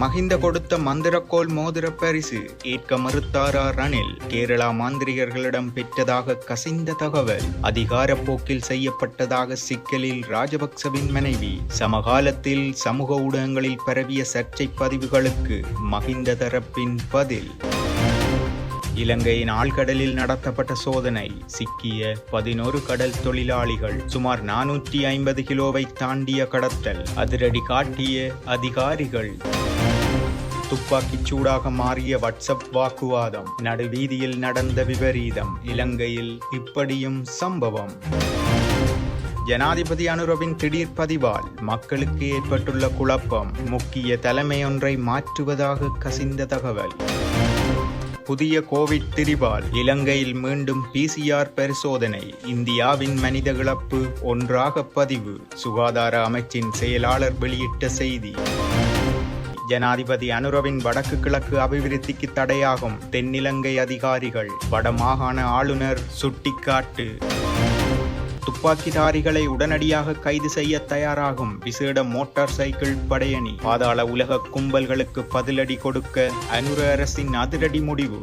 மஹிந்த கொடுத்த மந்திரக்கோள் மோதிர பரிசு ஏற்க மறுத்தாரா ரணில்? கேரளா மாந்திரிகர்களிடம் பெற்றதாக கசிந்த தகவல். அதிகார போக்கில் செய்யப்பட்டதாக சிக்கலில் ராஜபக்சவின் மனைவி. சமகாலத்தில் சமூக ஊடகங்களில் பரவிய சர்ச்சை பதிவுகளுக்கு மஹிந்த தரப்பின் பதில். இலங்கையின் ஆழ்கடலில் நடத்தப்பட்ட சோதனை. சிக்கிய பதினோரு கடல் தொழிலாளிகள் சுமார் நானூற்றி ஐம்பது கிலோவை தாண்டிய கடத்தல். அதிரடி காட்டிய அதிகாரிகள். துப்பாக்கிச் சூடாக மாறிய வாட்ஸ்அப் வாக்குவாதம். நடுவீதியில் நடந்த விபரீதம். இலங்கையில் இப்படியும் சம்பவம். ஜனாதிபதி அனுரவின் திடீர் பதிவால் மக்களுக்கு ஏற்பட்டுள்ள குழப்பம். முக்கிய தலைமையொன்றை மாற்றுவதாக கசிந்த தகவல். புதிய கோவிட் திரிபால் இலங்கையில் மீண்டும் பிசிஆர் பரிசோதனை இந்தியாவின் மனித இழப்பு ஒன்றாக பதிவு சுகாதார அமைச்சின் செயலாளர் வெளியிட்ட செய்தி. ஜனாதிபதி அனுரவின் வடக்கு கிழக்கு அபிவிருத்திக்கு தடையாகும் தென்னிலங்கை அதிகாரிகள் வடமாகாண ஆளுநர் சுட்டிக்காட்டு. துப்பாக்கிதாரிகளை உடனடியாக கைது செய்ய தயாராகும். விசேட மோட்டார் சைக்கிள் படையணி. பாதாள உலக கும்பல்களுக்கு பதிலடி கொடுக்க அனுர அரசின் அதிரடி முடிவு.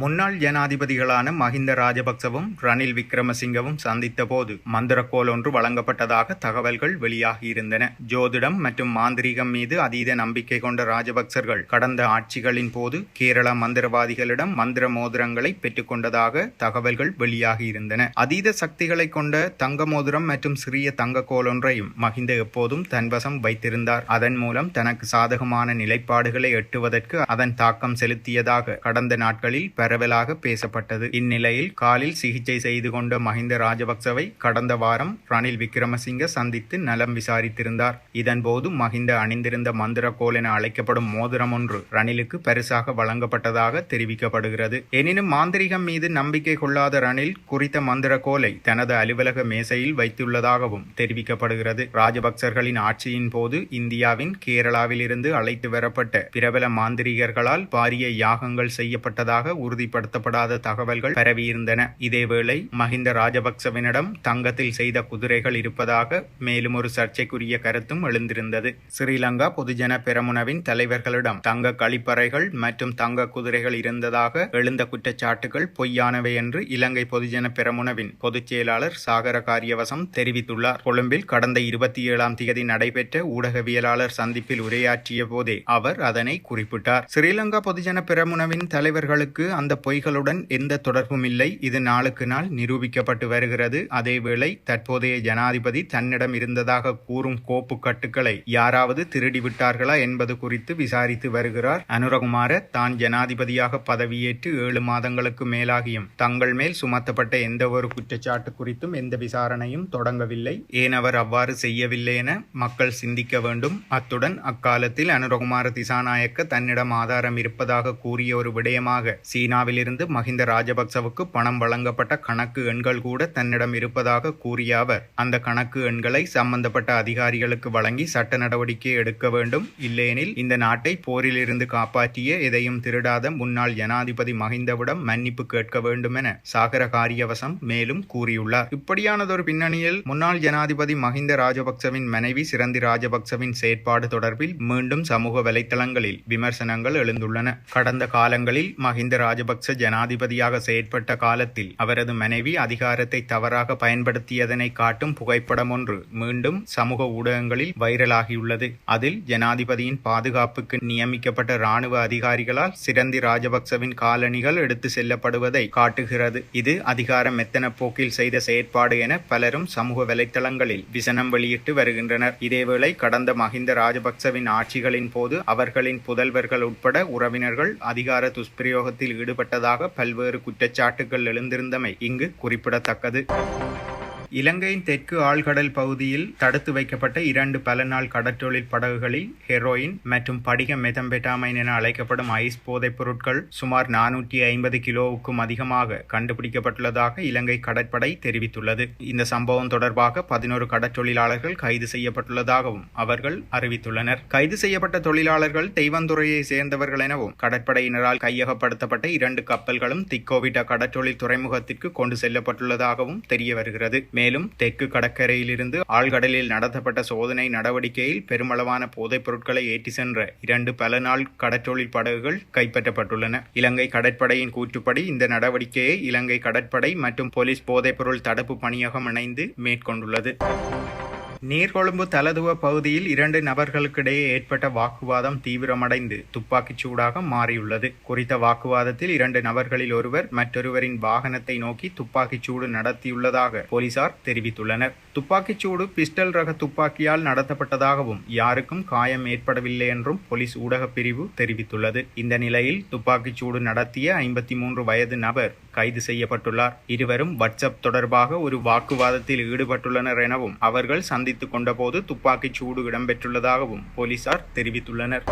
முன்னாள் ஜனாதிபதிகளான மஹிந்த ராஜபக்சவும் ரணில் விக்ரமசிங்கவும் சந்தித்த போது மந்திரக்கோல் ஒன்று வழங்கப்பட்டதாக தகவல்கள் வெளியாகியிருந்தன. ஜோதிடம் மற்றும் மாந்திரிகம் மீது அதீத நம்பிக்கை கொண்ட ராஜபக்சர்கள் கடந்த ஆட்சிகளின் போது கேரள மந்திரவாதிகளிடம் மந்திர மோதிரங்களை பெற்றுக்கொண்டதாக தகவல்கள் வெளியாகியிருந்தன. அதீத சக்திகளை கொண்ட தங்க மோதிரம் மற்றும் சிறிய தங்க கோல் ஒன்றையும் மஹிந்த எப்போதும் தன்வசம் வைத்திருந்தார். அதன் மூலம் தனக்கு சாதகமான நிலைப்பாடுகளை எட்டுவதற்கு அதன் தாக்கம் செலுத்தியதாக கடந்த நாட்களில் பரவலாக பேசப்பட்டது. இந்நிலையில் காலில் சிகிச்சை செய்து கொண்ட மஹிந்த ராஜபக்சவை கடந்த வாரம் ரணில் விக்ரமசிங்க சந்தித்து நலம் விசாரித்திருந்தார். இதன்போது மஹிந்த அணிந்திருந்த மந்திரக்கோல் என அழைக்கப்படும் மோதிரம் ஒன்று ரணிலுக்கு பரிசாக வழங்கப்பட்டதாக தெரிவிக்கப்படுகிறது. எனினும் மாந்திரிகம் மீது நம்பிக்கை கொள்ளாத ரணில் குறித்த மந்திரக்கோலை தனது அலுவலக மேசையில் வைத்துள்ளதாகவும் தெரிவிக்கப்படுகிறது. ராஜபக்சர்களின் ஆட்சியின் போது இந்தியாவின் கேரளாவிலிருந்து அழைத்து வரப்பட்ட பிரபல மாந்திரிகர்களால் பாரிய யாகங்கள் செய்யப்பட்டதாக உறுதிப்படுத்தப்படாத தகவல்கள் பரவியிருந்தன. இதேவேளை மஹிந்த ராஜபக்சவினிடம் தங்கத்தில் செய்த குதிரைகள் இருப்பதாக மேலும் ஒரு சர்ச்சைக்குரிய கருத்தும் எழுந்திருந்தது. ஸ்ரீலங்கா பொதுஜன பெரமுனவின் தலைவர்களிடம் தங்க கழிப்பறைகள் மற்றும் தங்க குதிரைகள் இருந்ததாக எழுந்த குற்றச்சாட்டுகள் பொய்யானவை என்று இலங்கை பொதுஜன பெரமுனவின் பொதுச் செயலாளர் சாகர காரியவசம் தெரிவித்துள்ளார். கொழும்பில் கடந்த இருபத்தி ஏழாம் தேதி நடைபெற்ற ஊடகவியலாளர் சந்திப்பில் உரையாற்றிய போதே அவர் அதனை குறிப்பிட்டார். ஸ்ரீலங்கா பொதுஜன பெரமுனவின் தலைவர்களுக்கு அந்த பொய்களுடன் எந்த தொடர்பும் இல்லை. இது நாளுக்கு நாள் நிரூபிக்கப்பட்டு வருகிறது. அதேவேளை தற்போதைய ஜனாதிபதி தன்னிடம் இருந்ததாக கூறும் கோப்பு கட்டுக்களை யாராவது திருடிவிட்டார்களா என்பது குறித்து விசாரித்து வருகிறார். அனுரகுமார தான் ஜனாதிபதியாக பதவியேற்று ஏழு மாதங்களுக்கு மேலாகியும் தங்கள் மேல் சுமத்தப்பட்ட எந்த ஒரு குற்றச்சாட்டு குறித்தும் எந்த விசாரணையும் தொடங்கவில்லை. ஏன் அவர் அவ்வாறு செய்யவில்லை என மக்கள் சிந்திக்க வேண்டும். அத்துடன் அக்காலத்தில் அனுரகுமார திசாநாயக்க தன்னிடம் ஆதாரம் இருப்பதாக கூறிய ஒரு விடயமாக சீனாவிலிருந்து மஹிந்த ராஜபக்சவுக்கு பணம் வழங்கப்பட்ட கணக்கு எண்கள் கூட தன்னிடம் இருப்பதாக கூறிய அவர் அந்த கணக்கு எண்களை சம்பந்தப்பட்ட அதிகாரிகளுக்கு வழங்கி சட்ட நடவடிக்கை எடுக்க வேண்டும். இல்லையெனில் இந்த நாட்டை போரிலிருந்து காப்பாற்றிய எதையும் திருடாத முன்னாள் ஜனாதிபதி மஹிந்தவிடம் மன்னிப்பு கேட்க வேண்டும் என சாகர காரியவசம் மேலும் கூறியுள்ளார். இப்படியானதொரு பின்னணியில் முன்னாள் ஜனாதிபதி மஹிந்த ராஜபக்சவின் மனைவி சிரந்தி ராஜபக்சவின் செயற்பாடு தொடர்பில் மீண்டும் சமூக வலைத்தளங்களில் விமர்சனங்கள் எழுந்துள்ளன. கடந்த காலங்களில் மஹிந்த ராஜபக்ச ஜனாதிபதியாக செயற்பட்ட காலத்தில் அவரது மனைவி அதிகாரத்தை தவறாக பயன்படுத்தியதனை காட்டும் புகைப்படம் ஒன்று மீண்டும் சமூக ஊடகங்களில் வைரலாகியுள்ளது. அதில் ஜனாதிபதியின் பாதுகாப்புக்கு நியமிக்கப்பட்ட ராணுவ அதிகாரிகளால் சிரந்தி ராஜபக்சவின் காலணிகள் எடுத்து செல்லப்படுவதை காட்டுகிறது. இது அதிகாரம் மெத்தன போக்கில் செய்த செயற்பாடு என பலரும் சமூக வலைத்தளங்களில் விசனம் வெளியிட்டு வருகின்றனர். இதேவேளை கடந்த மஹிந்த ராஜபக்சவின் ஆட்சிகளின் போது அவர்களின் புதல்வர்கள் உட்பட உறவினர்கள் அதிகார துஷ்பிரயோகத்தில் ஈடுபட்டதாக பல்வேறு குற்றச்சாட்டுகள் எழுந்திருந்தமை இங்கு குறிப்பிடத்தக்கது. இலங்கையின் தெற்கு ஆழ்கடல் பகுதியில் தடுத்து வைக்கப்பட்ட இரண்டு பல நாள் கடற்றொழில் படகுகளில் ஹெரோயின் மற்றும் படிக மெதம்பெட்டாமைன் என அழைக்கப்படும் ஐஸ் போதைப் பொருட்கள் சுமார் நானூற்றி ஐம்பது கிலோவுக்கும் அதிகமாக கண்டுபிடிக்கப்பட்டுள்ளதாக இலங்கை கடற்படை தெரிவித்துள்ளது. இந்த சம்பவம் தொடர்பாக பதினோரு கடற்றொழிலாளர்கள் கைது செய்யப்பட்டுள்ளதாகவும் அவர்கள் அறிவித்துள்ளனர். கைது செய்யப்பட்ட தொழிலாளர்கள் தெய்வந்துறையை சேர்ந்தவர்கள் எனவும் கடற்படையினரால் கையகப்படுத்தப்பட்ட இரண்டு கப்பல்களும் திக்கோவிட்டா கடற்றொழில் துறைமுகத்திற்கு கொண்டு செல்லப்பட்டுள்ளதாகவும் தெரிய வருகிறது மேலும் தெற்கு கடற்கரையிலிருந்து ஆழ்கடலில் நடத்தப்பட்ட சோதனை நடவடிக்கையில் பெருமளவான போதைப் பொருட்களை ஏற்றி சென்ற இரண்டு பல நாள் கடற்றொழில் படகுகள் கைப்பற்றப்பட்டுள்ளன. இலங்கை கடற்படையின் கூற்றுப்படி இந்த நடவடிக்கையை இலங்கை கடற்படை மற்றும் போலீஸ் போதைப்பொருள் தடுப்பு பணியகம் இணைந்து மேற்கொண்டுள்ளது. நீர்கொழும்பு தலதுவ பகுதியில் இரண்டு நபர்களுக்கிடையே ஏற்பட்ட வாக்குவாதம் தீவிரமடைந்து துப்பாக்கிச் சூடாக மாறியுள்ளது. குறித்த வாக்குவாதத்தில் இரண்டு நபர்களில் ஒருவர் மற்றொருவரின் வாகனத்தை நோக்கி துப்பாக்கிச் சூடு நடத்தியுள்ளதாக போலீசார் தெரிவித்துள்ளனர். துப்பாக்கிச் சூடு பிஸ்டல் ரக துப்பாக்கியால் நடத்தப்பட்டதாகவும் யாருக்கும் காயம் ஏற்படவில்லை என்றும் போலீஸ் ஊடகப் பிரிவு தெரிவித்துள்ளது. இந்த நிலையில் துப்பாக்கிச் சூடு நடத்திய ஐம்பத்தி மூன்று வயது நபர் கைது செய்யப்பட்டுள்ளார். இருவரும் வாட்ஸ்அப் தொடர்பாக ஒரு வாக்குவாதத்தில் ஈடுபட்டுள்ளனர் எனவும் அவர்கள் சந்தித்துக் கொண்டபோது துப்பாக்கிச் சூடு இடம்பெற்றுள்ளதாகவும் போலீசார் தெரிவித்துள்ளனர்.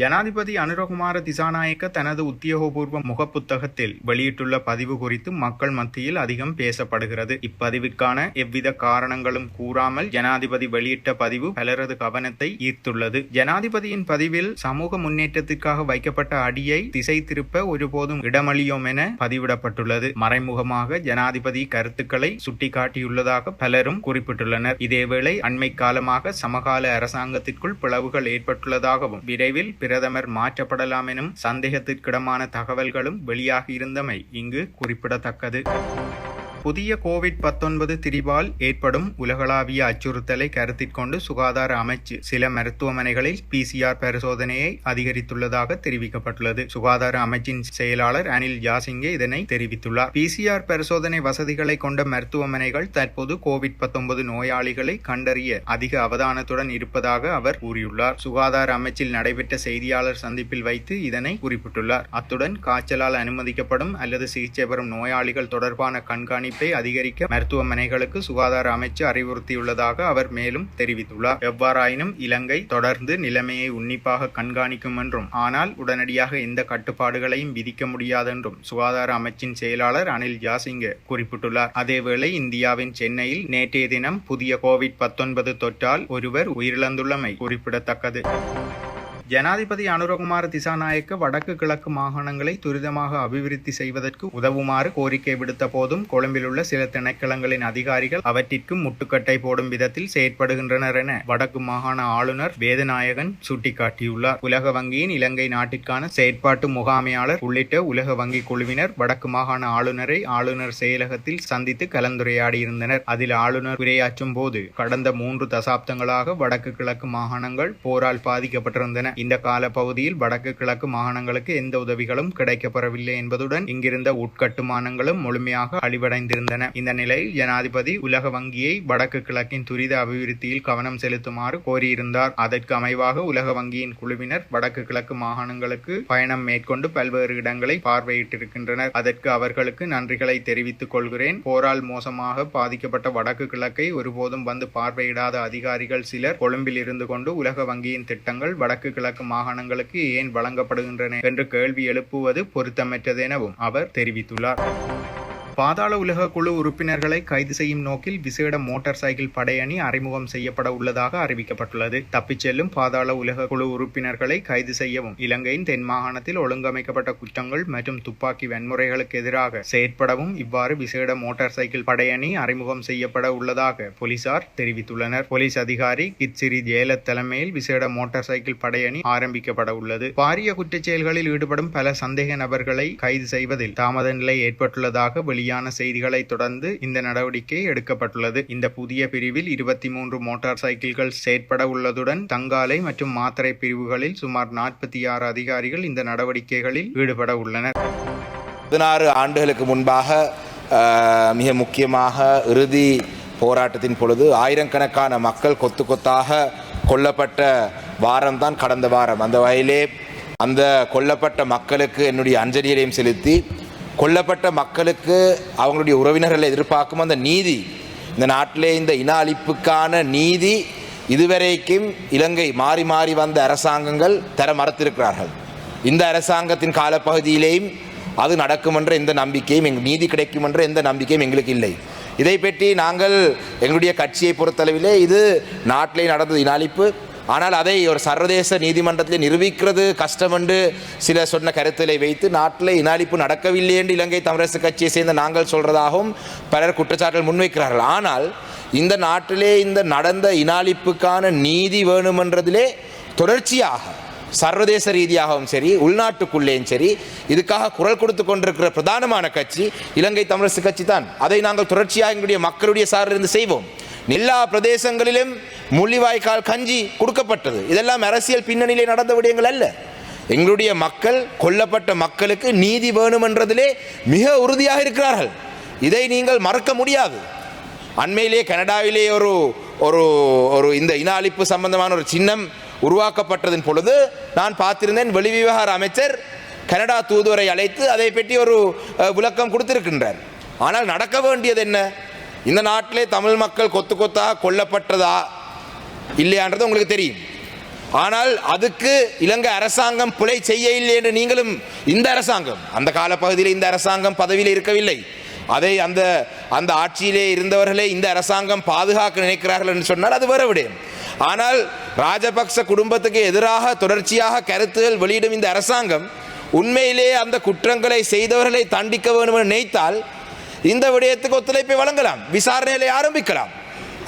ஜனாதிபதி அனுரகுமார திசாநாயக்க தனது உத்தியோகபூர்வ முகப்புத்தகத்தில் வெளியிட்டுள்ள பதிவு குறித்து மக்கள் மத்தியில் அதிகம் பேசப்படுகிறது. இப்பதிவுக்கான எவ்வித காரணங்களும் கூறாமல் ஜனாதிபதி வெளியிட்ட பதிவு பலரது கவனத்தை ஈர்த்துள்ளது. ஜனாதிபதியின் பதிவில் சமூக முன்னேற்றத்திற்காக வைக்கப்பட்ட அடியை திசை திருப்ப ஒருபோதும் இடமளியோம் என பதிவிடப்பட்டுள்ளது. மறைமுகமாக ஜனாதிபதி கருத்துக்களை சுட்டிக்காட்டியுள்ளதாக பலரும் குறிப்பிட்டுள்ளனர். இதேவேளை அண்மை காலமாக சமகால அரசாங்கத்திற்குள் பிளவுகள் ஏற்பட்டுள்ளதாகவும் விரைவில் பிரதமர் மாற்றப்படலாம் எனும் சந்தேகத்திற்கிடமான தகவல்களும் வெளியாகியிருந்தமை இங்கு குறிப்பிடத்தக்கது. புதிய கோவிட் பத்தொன்பது திரிவால் ஏற்படும் உலகளாவிய அச்சுறுத்தலை கருத்திற்கொண்டு சுகாதார அமைச்சு சில மருத்துவமனைகளில் பிசிஆர் பரிசோதனையை அதிகரித்துள்ளதாக தெரிவிக்கப்பட்டுள்ளது. சுகாதார அமைச்சின் செயலாளர் அனில் ஜாசிங்கே இதனை தெரிவித்துள்ளார். பிசிஆர் பரிசோதனை வசதிகளை கொண்ட மருத்துவமனைகள் தற்போது கோவிட் பத்தொன்பது நோயாளிகளை கண்டறிய அதிக அவதானத்துடன் இருப்பதாக அவர் கூறியுள்ளார். சுகாதார அமைச்சில் நடைபெற்ற செய்தியாளர் சந்திப்பில் வைத்து இதனை குறிப்பிட்டுள்ளார். அத்துடன் காய்ச்சலால் அனுமதிக்கப்படும் அல்லது சிகிச்சை பெறும் நோயாளிகள் தொடர்பான கண்காணிப்பு கண்காணிப்பை அதிகரிக்க மருத்துவமனைகளுக்கு சுகாதார அமைச்சு அறிவுறுத்தியுள்ளதாக அவர் மேலும் தெரிவித்துள்ளார். எவ்வாறாயினும் இலங்கை தொடர்ந்து நிலைமையை உன்னிப்பாக கண்காணிக்கும் என்றும் ஆனால் உடனடியாக எந்த கட்டுப்பாடுகளையும் விதிக்க முடியாதென்றும் சுகாதார அமைச்சின் செயலாளர் அனில் ஜாசிங்க குறிப்பிட்டுள்ளார். அதேவேளை இந்தியாவின் சென்னையில் நேற்றைய தினம் புதிய கோவிட் பத்தொன்பது தொற்றால் ஒருவர் உயிரிழந்துள்ளமை குறிப்பிடத்தக்கது. ஜனாதிபதி அனுரகுமார திசாநாயக்க வடக்கு கிழக்கு மாகாணங்களை துரிதமாக அபிவிருத்தி செய்வதற்கு உதவுமாறு கோரிக்கை விடுத்த போதும் கொழும்பிலுள்ள சில திணைக்களங்களின் அதிகாரிகள் அவற்றிற்கு முட்டுக்கட்டை போடும் விதத்தில் செயற்படுகின்றனர் என வடக்கு மாகாண ஆளுநர் வேதநாயகன் சுட்டிக்காட்டியுள்ளார். உலக வங்கியின் இலங்கை நாட்டிற்கான செயற்பாட்டு முகாமையாளர் உள்ளிட்ட உலக வங்கி குழுவினர் வடக்கு மாகாண ஆளுநரை ஆளுநர் செயலகத்தில் சந்தித்து கலந்துரையாடியிருந்தனர். அதில் ஆளுநர் உரையாற்றும் போது கடந்த மூன்று தசாப்தங்களாக வடக்கு கிழக்கு மாகாணங்கள் போரால் பாதிக்கப்பட்டிருந்தன. இந்த கால பகுதியில் வடக்கு கிழக்கு மாகாணங்களுக்கு எந்த உதவிகளும் கிடைக்கப்பெறவில்லை என்பதுடன் இங்கிருந்த உட்கட்டுமானங்களும் முழுமையாக அழிவடைந்திருந்தன. இந்த நிலையில் ஜனாதிபதி உலக வங்கியை வடக்கு கிழக்கின் துரித அபிவிருத்தியில் கவனம் செலுத்துமாறு கோரியிருந்தார். அதற்கு அமைவாக உலக வங்கியின் குழுவினர் வடக்கு கிழக்கு மாகாணங்களுக்கு பயணம் மேற்கொண்டு பல்வேறு இடங்களை பார்வையிட்டிருக்கின்றனர். அதற்கு அவர்களுக்கு நன்றிகளை தெரிவித்துக் கொள்கிறேன். போரால் மோசமாக பாதிக்கப்பட்ட வடக்கு கிழக்கை ஒருபோதும் வந்து பார்வையிடாத அதிகாரிகள் சிலர் கொழும்பில் இருந்து கொண்டு உலக வங்கியின் திட்டங்கள் வடக்கு கிழக்கு மாகாணங்களுக்கு ஏன் வழங்கப்படுகின்றன? என்று கேள்வி எழுப்புவது பொருத்தமற்றது எனவும் அவர் தெரிவித்துள்ளார். பாதாள உலக குழு உறுப்பினர்களை கைது செய்யும் நோக்கில் விசேட மோட்டார் சைக்கிள் படையணி அறிமுகம் செய்யப்பட உள்ளதாக அறிவிக்கப்பட்டுள்ளது. தப்பிச் செல்லும் பாதாள உலக குழு உறுப்பினர்களை கைது செய்யவும் இலங்கையின் தென் மாகாணத்தில் ஒழுங்கமைக்கப்பட்ட குற்றங்கள் மற்றும் துப்பாக்கி வன்முறைகளுக்கு எதிராக செயற்படவும் இவ்வாறு விசேட மோட்டார் சைக்கிள் படையணி அறிமுகம் செய்யப்பட உள்ளதாக போலீசார் தெரிவித்துள்ளனர். போலீஸ் அதிகாரி கிட்சிரி ஜெயல தலைமையில் விசேட மோட்டார் சைக்கிள் படையணி ஆரம்பிக்கப்பட உள்ளது. பாரிய குற்றச் செயல்களில் ஈடுபடும் பல சந்தேக நபர்களை கைது செய்வதில் தாமத நிலை ஏற்பட்டுள்ளதாக வெளி வெளியான செய்திகளை தொடர்ந்து இந்த நடவடிக்கை எடுக்கப்பட்டுள்ளது. இந்த புதிய பிரிவில் இருபத்தி மூன்று மோட்டார் சைக்கிள்கள் செயற்பட உள்ளதுடன் தங்காலை மற்றும் மாத்திரை பிரிவுகளில் சுமார் நாற்பத்தி ஆறு அதிகாரிகள் இந்த நடவடிக்கைகளில் ஈடுபட உள்ளனர். பதினாறு ஆண்டுகளுக்கு முன்பாக மிக முக்கியமாக இறுதி போராட்டத்தின் பொழுது ஆயிரக்கணக்கான மக்கள் கொத்து கொத்தாக கொல்லப்பட்ட வாரம்தான் கடந்த வாரம். அந்த வகையிலே அந்த கொல்லப்பட்ட மக்களுக்கு என்னுடைய அஞ்சலியையும் செலுத்தி கொல்லப்பட்ட மக்களுக்கு அவங்களுடைய உறவினர்களை எதிர்பார்க்கும் அந்த நீதி இந்த நாட்டிலே இந்த இன அழிப்புக்கான நீதி இதுவரைக்கும் இலங்கை மாறி மாறி வந்த அரசாங்கங்கள் தர மறுத்திருக்கிறார்கள். இந்த அரசாங்கத்தின் காலப்பகுதியிலேயும் அது நடக்கும் என்ற எந்த நம்பிக்கையும் எங்கள் நீதி கிடைக்கும் என்ற எந்த நம்பிக்கையும் எங்களுக்கு இல்லை. இதை பற்றி நாங்கள் எங்களுடைய கட்சியை பொறுத்தளவிலே இது நாட்டிலே நடந்த இன அழிப்பு ஆனால் அதை ஒரு சர்வதேச நீதிமன்றத்தில் நிரூபிக்கிறது கஷ்டம் என்று சில சொன்ன கருத்திலை வைத்து நாட்டில் இனாளிப்பு நடக்கவில்லை என்று இலங்கை தமிழரசு கட்சியை சேர்ந்த நாங்கள் சொல்றதாகவும் பலர் குற்றச்சாட்டுகள் முன்வைக்கிறார்கள். ஆனால் இந்த நாட்டிலே இந்த நடந்த இனாளிப்புக்கான நீதி வேணுமென்றதிலே தொடர்ச்சியாக சர்வதேச ரீதியாகவும் சரி உள்நாட்டுக்குள்ளேயும் சரி இதுக்காக குரல் கொடுத்து கொண்டிருக்கிற பிரதானமான கட்சி இலங்கை தமிழரசு கட்சி தான் அதை நாங்கள் தொடர்ச்சியாக எங்களுடைய மக்களுடைய சாரிலிருந்து செய்வோம். எல்லா பிரதேசங்களிலும் முள்ளிவாய்க்கால் கஞ்சி கொடுக்கப்பட்டது. இதெல்லாம் அரசியல் பின்னணியிலே நடந்த விடயங்கள் அல்ல. எங்களுடைய மக்கள் கொல்லப்பட்ட மக்களுக்கு நீதி வேணுமென்றதிலே மிக உறுதியாக இருக்கிறார்கள். இதை நீங்கள் மறக்க முடியாது. அண்மையிலே கனடாவிலே ஒரு ஒரு ஒரு இந்த இன அழிப்பு சம்பந்தமான ஒரு சின்னம் உருவாக்கப்பட்டதன் பொழுது நான் பார்த்திருந்தேன் வெளிவிவகார அமைச்சர் கனடா தூதுவரை அழைத்து அதை பற்றி ஒரு விளக்கம் கொடுத்திருக்கின்றார். ஆனால் நடக்க வேண்டியது என்ன? இந்த நாட்டிலே தமிழ் மக்கள் கொத்து கொத்தாக கொல்லப்பட்டதா? இல்லையான்றது உங்களுக்கு தெரியும். ஆனால் அதுக்கு இலங்கை அரசாங்கம் பிழை செய்ய இல்லை என்று நீங்களும் இந்த அரசாங்கம் அந்த காலப்பகுதியில் இந்த அரசாங்கம் பதவியில் இருக்கவில்லை. அதை அந்த அந்த ஆட்சியிலே இருந்தவர்களே இந்த அரசாங்கம் பாதுகாக்க நினைக்கிறார்கள் என்று சொன்னால் அது வேற விடும் ஆனால் ராஜபக்ச குடும்பத்துக்கு எதிராக தொடர்ச்சியாக கருத்துகள் வெளியிடும் இந்த அரசாங்கம் உண்மையிலே அந்த குற்றங்களை செய்தவர்களை தண்டிக்க வேண்டும் என்று நினைத்தால் இந்த விடயத்துக்கு ஒத்துழைப்பை வழங்கலாம் விசாரணைகளை ஆரம்பிக்கலாம்.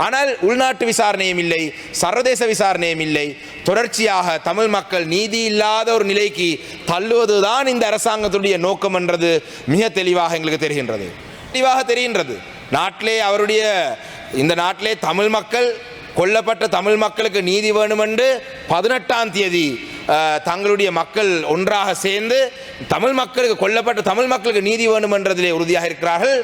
ஆனால் உள்நாட்டு விசாரணையும் இல்லை சர்வதேச விசாரணையும் இல்லை. தொடர்ச்சியாக தமிழ் மக்கள் நீதி இல்லாத ஒரு நிலைக்கு தள்ளுவதுதான் இந்த அரசாங்கத்துடைய நோக்கம் என்றது மிக தெளிவாக எங்களுக்கு தெரிகின்றது. தெளிவாக தெரிகின்றது. நாட்டிலே அவருடைய இந்த நாட்டிலே தமிழ் மக்கள் கொல்லப்பட்ட தமிழ் மக்களுக்கு நீதி வேணும் என்று பதினெட்டாம் தேதி தங்களுடைய மக்கள் ஒன்றாக சேர்ந்து தமிழ் மக்களுக்கு கொல்லப்பட்ட தமிழ் மக்களுக்கு நீதி வேணும் என்றதிலே உறுதியாக இருக்கிறார்கள்.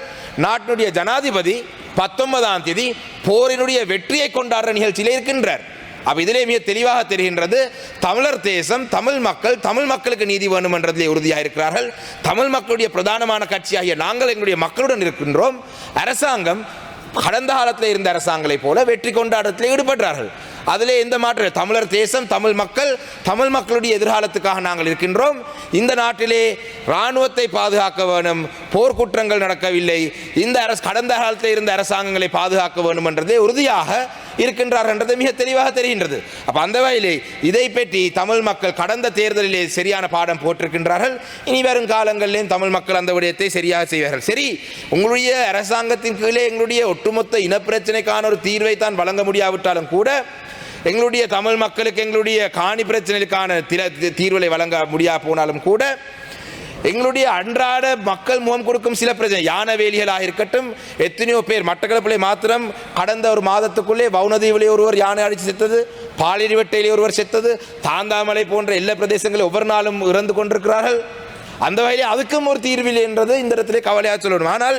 நாட்டினுடைய ஜனாதிபதி பத்தொன்பதாம் தேதி போரினுடைய வெற்றியை கொண்டாடுற நிகழ்ச்சியிலே இருக்கின்றார். அப்போ இதிலே மிக தெளிவாக தெரிகின்றது தமிழர் தேசம் தமிழ் மக்கள் தமிழ் மக்களுக்கு நீதி வேணும் என்றதிலே உறுதியாக இருக்கிறார்கள் தமிழ் மக்களுடைய பிரதானமான கட்சியாகிய நாங்கள் எங்களுடைய மக்களுடன் இருக்கின்றோம். அரசாங்கம் கடந்த காலத்தில் இருந்த அரசாங்களைப் போல வெற்றி கொண்டாட்டத்தில் ஈடுபடுறார்கள் அதிலே எந்த மாற்றம் தமிழர் தேசம் தமிழ் மக்கள் தமிழ் மக்களுடைய எதிர்காலத்துக்காக நாங்கள் இருக்கின்றோம். இந்த நாட்டிலே இராணுவத்தை பாதுகாக்க வேணும் போர்க்குற்றங்கள் நடக்கவில்லை. இந்த அரசு கடந்த காலத்தில் இருந்த அரசாங்கங்களை பாதுகாக்க வேண்டும் என்றதே உறுதியாக இருக்கின்றார் என்றது மிக தெளிவாக தெரிகின்றது. அப்போ அந்த வகையிலே இதை பற்றி தமிழ் மக்கள் கடந்த தேர்தலிலே சரியான பாடம் போட்டிருக்கின்றார்கள். இனி வரும் காலங்களிலேயும் தமிழ் மக்கள் அந்த விடயத்தை சரியாக செய்வார்கள். சரி உங்களுடைய அரசாங்கத்தின் கீழே எங்களுடைய ஒட்டுமொத்த இனப்பிரச்சனைக்கான ஒரு தீர்வை தான் வழங்க முடியாவிட்டாலும் கூட எங்களுடைய தமிழ் மக்களுக்கு எங்களுடைய காணி பிரச்சனைக்கான தில- தீர்வுகளை வழங்க முடியா போனாலும் கூட எங்களுடைய அன்றாட மக்கள் முகம் கொடுக்கும் சில பிரச்சனை யானை வேலிகளாக இருக்கட்டும் எத்தனையோ பேர் மட்டக்களப்பிலே மாத்திரம் கடந்த ஒரு மாதத்துக்குள்ளே வவுனதீவிலே ஒருவர் யானை அடித்து செத்தது பாலிரிவட்டையிலே ஒருவர் செத்தது தாந்தாமலை போன்ற எல்லா பிரதேசங்களில் ஒவ்வொரு நாளும் இறந்து கொண்டிருக்கிறார்கள் அந்த வகையிலே அதுக்கும் ஒரு தீர்வில் என்றது இந்த இடத்திலே கவலையாக சொல்லணும் ஆனால்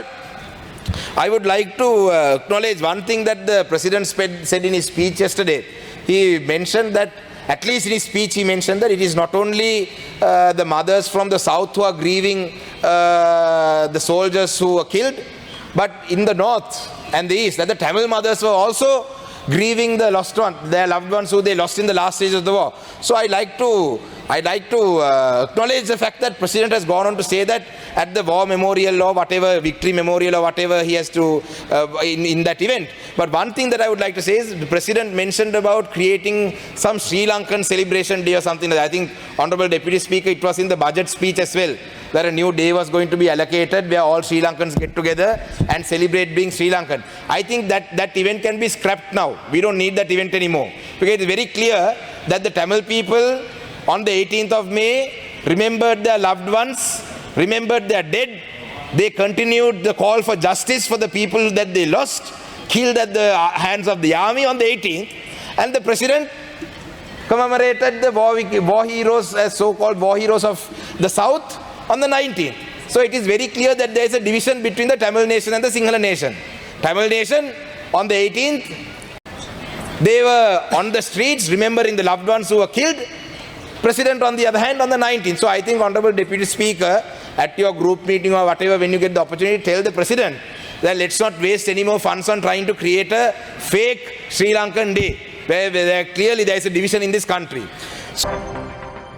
I would like to uh, acknowledge one thing that the president sped, said in his speech yesterday. He mentioned that, at least in his speech, he mentioned that it is not only uh, the mothers from the south who are grieving uh, the soldiers who were killed, but in the north and the east, that the Tamil mothers were also grieving the lost one, their loved ones who they lost in the last stage of the war. So I like to I'd like to uh, acknowledge the fact that President has gone on to say that at the war memorial or whatever victory memorial or whatever he has to uh, in, in that event. But one thing that I would like to say is the President mentioned about creating some Sri Lankan celebration day or something. I think Honorable Deputy Speaker, it was in the budget speech as well. That a new day was going to be allocated where all Sri Lankans get together and celebrate being Sri Lankan. I think that that event can be scrapped now. We don't need that event anymore. Because it's very clear that the Tamil people on the 18th of May remembered their loved ones, remembered their dead. They continued the call for justice for the people that they lost, killed at the uh, hands of the army on the 18th. And the president commemorated the war, war heroes, as so-called war heroes of the south on the 19th. So it is very clear that there is a division between the Tamil nation and the Sinhala nation. Tamil nation on the 18th, they were on the streets remembering the loved ones who were killed. President on the other hand on the 19th. So I think Honorable Deputy Speaker, at your group meeting or whatever, when you get the opportunity, tell the President that let's not waste any more funds on trying to create a fake Sri Lankan day where, where clearly there is a division in this country.